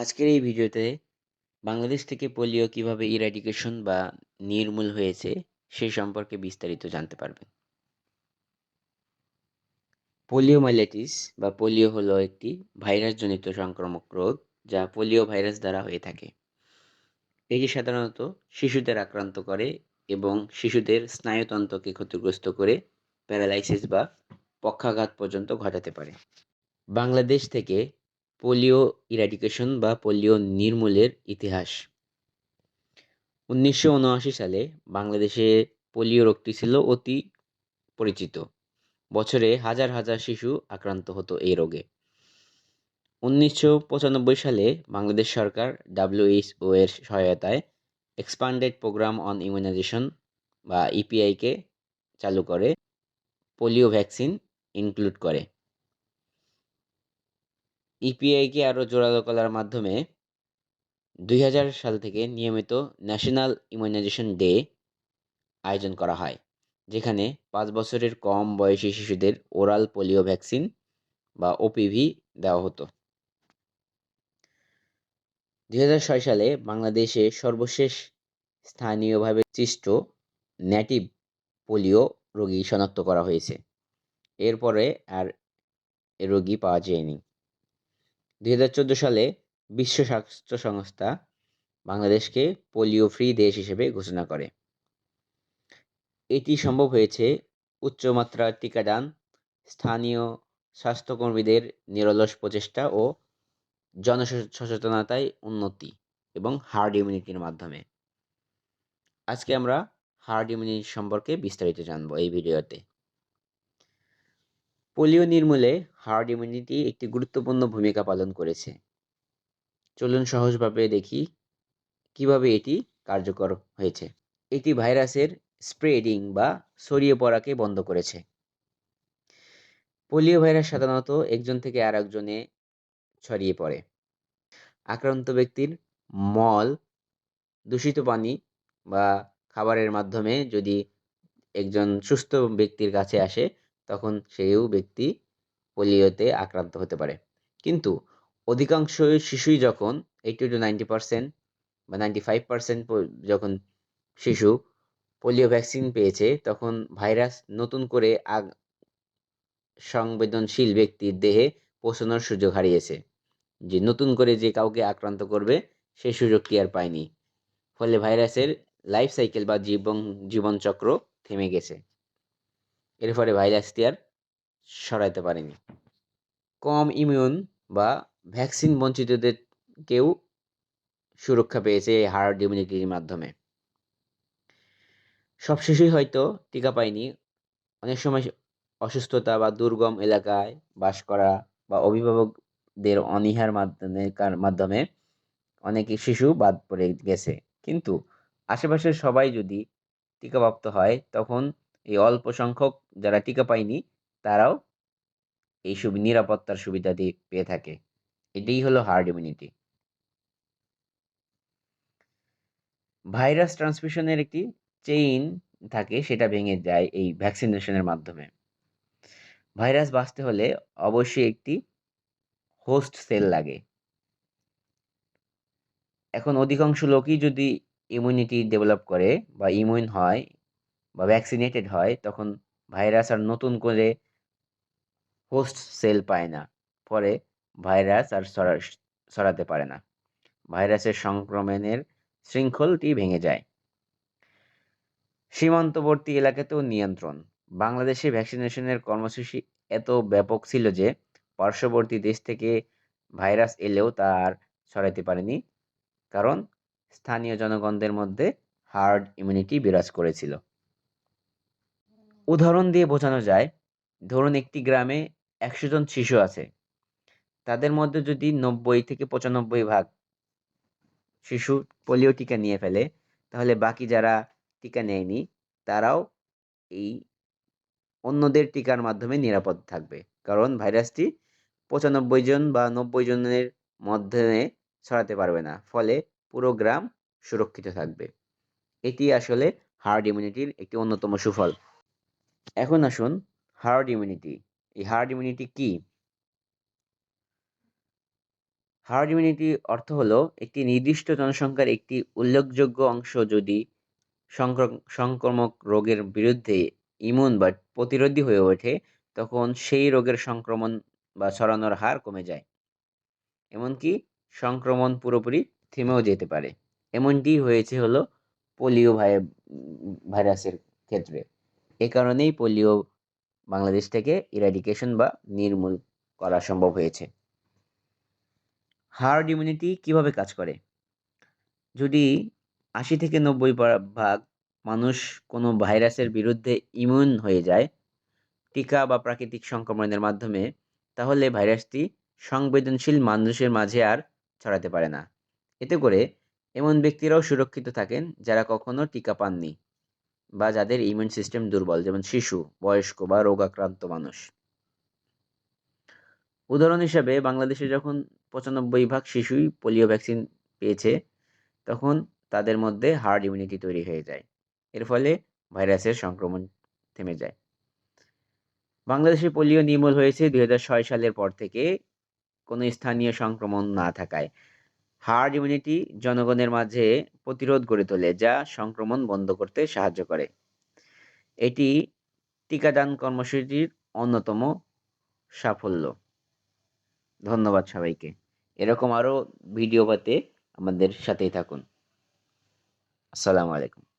আজকের এই ভিডিওতে বাংলাদেশ থেকে পোলিও কীভাবে ইরাডিকেশন বা নির্মূল হয়েছে সেই সম্পর্কে বিস্তারিত জানতে পারবেন। পোলিওমাইলাইটিস বা পোলিও হলো একটি ভাইরাসজনিত সংক্রামক রোগ যা পোলিও ভাইরাস দ্বারা হয়ে থাকে। এটি সাধারণত শিশুদের আক্রান্ত করে এবং শিশুদের স্নায়ুতন্ত্রকে ক্ষতিগ্রস্ত করে প্যারালাইসিস বা পক্ষাঘাত পর্যন্ত ঘটাতে পারে। বাংলাদেশ থেকে পোলিও ইরাডিকেশন বা পোলিও নির্মূলের ইতিহাস। উনিশশো উনআশি সালে বাংলাদেশে পোলিও রোগটি ছিল অতি পরিচিত। বছরে হাজার হাজার শিশু আক্রান্ত হতো এই রোগে। উনিশশো পঁচানব্বই সালে বাংলাদেশ সরকার ডাব্লিউএইচও এর সহায়তায় এক্সপান্ডেড প্রোগ্রাম অন ইমিউনাইজেশন বা ইপিআইকে চালু করে, পোলিও ভ্যাকসিন ইনক্লুড করে। ইপিআইকে আরও জোরালো করার মাধ্যমে দুই হাজার সাল থেকে নিয়মিত ন্যাশনাল ইমিউনাইজেশন ডে আয়োজন করা হয়, যেখানে পাঁচ বছরের কম বয়সী শিশুদের ওরাল পোলিও ভ্যাকসিন বা ওপিভি দেওয়া হতো। দুই হাজার ছয় সালে বাংলাদেশে সর্বশেষ স্থানীয়ভাবে সৃষ্ট নেটিভ পোলিও রোগী শনাক্ত করা হয়েছে। এরপরে আর রোগী পাওয়া যায়নি। দুই হাজার চোদ্দ সালে বিশ্ব স্বাস্থ্য সংস্থা বাংলাদেশকে পোলিও ফ্রি দেশ হিসেবে ঘোষণা করে। এটি সম্ভব হয়েছে উচ্চমাত্রার টিকাদান, স্থানীয় স্বাস্থ্যকর্মীদের নিরলস প্রচেষ্টা ও জনসচেতনতায় উন্নতি এবং হার্ড ইমিউনিটির মাধ্যমে। আজকে আমরা হার্ড ইমিউনিটি সম্পর্কে বিস্তারিত জানব এই ভিডিওতে। পোলিও নির্মূলে হার্ড ইমিউনিটি একটি গুরুত্বপূর্ণ ভূমিকা পালন করেছে। চলুন সহজভাবে দেখি কীভাবে এটি কার্যকর হয়েছে। এটি ভাইরাসের স্প্রেডিং বা ছড়িয়ে পড়াকে বন্ধ করেছে। পোলিও ভাইরাস সাধারণত একজন থেকে আর একজনে ছড়িয়ে পড়ে। আক্রান্ত ব্যক্তির মল, দূষিত পানি বা খাবারের মাধ্যমে যদি একজন সুস্থ ব্যক্তির কাছে আসে তখন সেও ব্যক্তি পোলিওতে আক্রান্ত হতে পারে। কিন্তু অধিকাংশ শিশুই যখন এইটি টু নাইনটি পার্সেন্ট বা নাইনটি ফাইভ পার্সেন্ট যখন শিশু পোলিও ভ্যাকসিন পেয়েছে, তখন ভাইরাস নতুন করে আগ সংবেদনশীল ব্যক্তির দেহে পৌঁছানোর সুযোগ হারিয়েছে। যে নতুন করে যে কাউকে আক্রান্ত করবে সেই সুযোগটি আর পায়নি। ফলে ভাইরাসের লাইফ সাইকেল বা জীবন জীবনচক্র থেমে গেছে। এর ফলে ভাইরাসটি আর সরাইতে পারেনি। কম ইমিউন বা ভ্যাকসিন বঞ্চিতদেরকেও সুরক্ষা পেয়েছে এই হার্ড ইমিউনিটির মাধ্যমে। সব শিশুই হয়তো টিকা পায়নি। অনেক সময় অসুস্থতা বা দুর্গম এলাকায় বাস করা বা অভিভাবকদের অনীহার মাধ্যমে মাধ্যমে অনেক শিশু বাদ পড়ে গেছে। কিন্তু আশেপাশের সবাই যদি টিকাপ্রাপ্ত হয়, তখন এই অল্প সংখ্যক যারা টিকা পায়নি, তারাও এই নিরাপত্তার সুবিধাটি পেয়ে থাকে। এটাই হলো হার্ড ইমিউনিটি ভাইরাস ট্রান্সমিশনের একটি চেইন থাকে, সেটা ভেঙে যায় এই ভ্যাকসিনেশনের মাধ্যমে। ভাইরাস বাঁচতে হলে অবশ্যই একটি হোস্ট সেল লাগে। এখন অধিকাংশ লোকই যদি ইমিউনিটি ডেভেলপ করে বা ইমিউন হয় বা ভ্যাকসিনেটেড হয়, তখন ভাইরাস আর নতুন করে হোস্ট সেল পায় না। ফলে ভাইরাস আর ছড়াতে পারে না। ভাইরাসের সংক্রমণের শৃঙ্খলটি ভেঙে যায়। সীমান্তবর্তী এলাকাতেও নিয়ন্ত্রণ। বাংলাদেশে ভ্যাকসিনেশনের কর্মসূচি এত ব্যাপক ছিল যে, পার্শ্ববর্তী দেশ থেকে ভাইরাস এলেও তার ছড়াতে পারেনি। কারণ, স্থানীয় জনগণদের মধ্যে হার্ড ইমিউনিটি বিরাজ করেছিল। উদাহরণ দিয়ে বোঝানো যায়, ধরুন একটি গ্রামে একশো জন শিশু আছে। তাদের মধ্যে যদি নব্বই থেকে পঁচানব্বই ভাগ শিশু পোলিও টিকা নিয়ে ফেলে, তাহলে বাকি যারা টিকা নেয়নি, তারাও এই অন্যদের টিকার মাধ্যমে নিরাপদ থাকবে। কারণ ভাইরাসটি পঁচানব্বই জন বা নব্বই জনের মধ্যে ছড়াতে পারবে না, ফলে পুরো গ্রাম সুরক্ষিত থাকবে। এটি আসলে হার্ড ইমিউনিটির একটি অন্যতম সুফল। এখন আসুন হার্ড ইমিউনিটি এই হার্ড ইমিউনিটি কি? হার্ড ইমিউনিটি অর্থ হলো একটি নির্দিষ্ট জনসংখ্যার একটি উল্লেখযোগ্য অংশ যদি সংক্র- সংক্রামক রোগের বিরুদ্ধে ইমুন বা প্রতিরোধী হয়ে ওঠে, তখন সেই রোগের সংক্রমণ বা ছড়ানোর হার কমে যায়। এমনকি সংক্রমণ পুরোপুরি থেমেও যেতে পারে। এমনটি হয়েছে হলো পোলিও ভাই ভাইরাসের ক্ষেত্রে। এ কারণেই পোলিও বাংলাদেশ থেকে ইরাডিকেশন বা নির্মূল করা সম্ভব হয়েছে। হার্ড ইমিউনিটি কীভাবে কাজ করে? যদি আশি থেকে নব্বই ভাগ মানুষ কোনো ভাইরাসের বিরুদ্ধে ইমিউন হয়ে যায়, টিকা বা প্রাকৃতিক সংক্রমণের মাধ্যমে, তাহলে ভাইরাসটি সংবেদনশীল মানুষের মাঝে আর ছড়াতে পারে না। এতে করে এমন ব্যক্তিরাও সুরক্ষিত থাকেন যারা কখনো টিকা পাননি। বা যাদের ইমিউন সিস্টেম দুর্বল, যেমন শিশু, বয়স্ক বা রোগাক্রান্ত মানুষ। উদাহরণ হিসাবে বাংলাদেশে যখন পঁচানব্বই ভাগ শিশুই পোলিও ভ্যাকসিন পেয়েছে, তখন তাদের মধ্যে হার্ড ইমিউনিটি তৈরি হয়ে যায়। এর ফলে ভাইরাসের সংক্রমণ থেমে যায়। বাংলাদেশে পোলিও নির্মূল হয়েছে দুই হাজার ছয় সালের পর থেকে কোনো স্থানীয় সংক্রমণ না থাকায়। হার্ড ইমিউনিটি জনগণের মাঝে প্রতিরোধ গড়ে তোলে, যা সংক্রমণ বন্ধ করতে সাহায্য করে। এটি টিকাদান কর্মসূচির অন্যতম সাফল্য। ধন্যবাদ সবাইকে। এরকম আরও ভিডিও পাতে আমাদের সাথেই থাকুন। আসসালামু আলাইকুম।